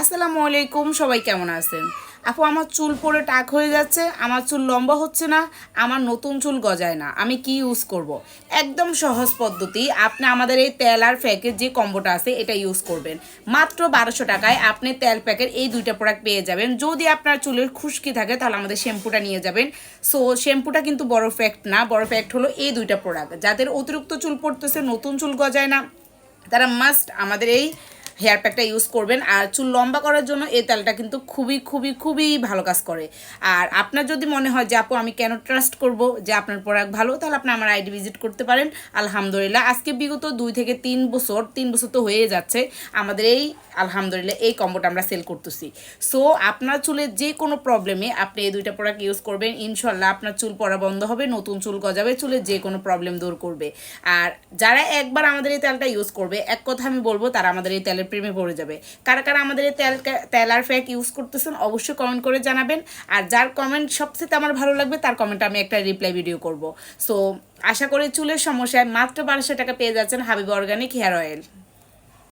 আসসালামু আলাইকুম, সবাই কেমন আছেন? আপু, আমার চুল পরে টাক হয়ে যাচ্ছে, আমার চুল লম্বা হচ্ছে না, আমার নতুন চুল গজায় না, আমি কি ইউজ করব। একদম সহজ পদ্ধতি, আপনি আমাদের এই তেল আর প্যাকের যে কম্বোটা আছে, এটা ইউজ করবেন। মাত্র বারোশো টাকায় আপনি তেল প্যাকের এই দুইটা প্রোডাক্ট পেয়ে যাবেন। যদি আপনার চুলের খুশকি থাকে, তাহলে আমাদের শ্যাম্পুটা নিয়ে যাবেন। সো শ্যাম্পুটা কিন্তু বড় ফ্যাক্ট না, বড় ফ্যাক্ট হলো এই দুইটা প্রোডাক্ট যাদের অতিরিক্ত চুল পড়তেছে, নতুন চুল গজায় না, তারা মাস্ট আমাদের এই হেয়ার প্যাকটা ইউজ করবেন আর চুল লম্বা করার জন্য এই তেলটা কিন্তু খুবই খুবই খুবই ভালো কাজ করে। আর আপনার যদি মনে হয় যে, আপু, আমি কেন ট্রাস্ট করব যে, আপনার প্রোডাক্ট ভালো? তাহলে আপনি আমার আইডি ভিজিট করতে পারেন। আলহামদুলিল্লাহ, আজকে বিগত দুই থেকে তিন বছর তিন বছর তো হয়ে যাচ্ছে, আমাদের এই, আলহামদুলিল্লাহ, এই কম্বোটা আমরা সেল করতেছি। সো আপনার চুলের যে কোনো প্রবলেমে আপনি এই দুইটা প্রোডাক্ট ইউজ করবেন। ইনশাল্লাহ আপনার চুল পড়া বন্ধ হবে, নতুন চুল গজাবে, চুলের যে কোনো প্রবলেম দূর করবে। আর যারা একবার আমাদের এই তেলটা ইউজ করবে, এক কথা আমি বলব, তারা আমাদের এই তেলের প্রেমে পড়ে যাবে। কারা কারা আমাদের তেল তেল আর ফ্যাক ইউজ করতেছেন, অবশ্যই কমেন্ট করে জানাবেন। আর যার কমেন্ট সবচেয়ে আমার ভালো লাগবে, তার কমেন্ট আমি একটা রিপ্লাই ভিডিও করব। সো আশা করি চুলের সমস্যায় মাত্র বারোশো টাকা পেয়ে যাচ্ছেন হাবিব অর্গানিক হেয়ার অয়েল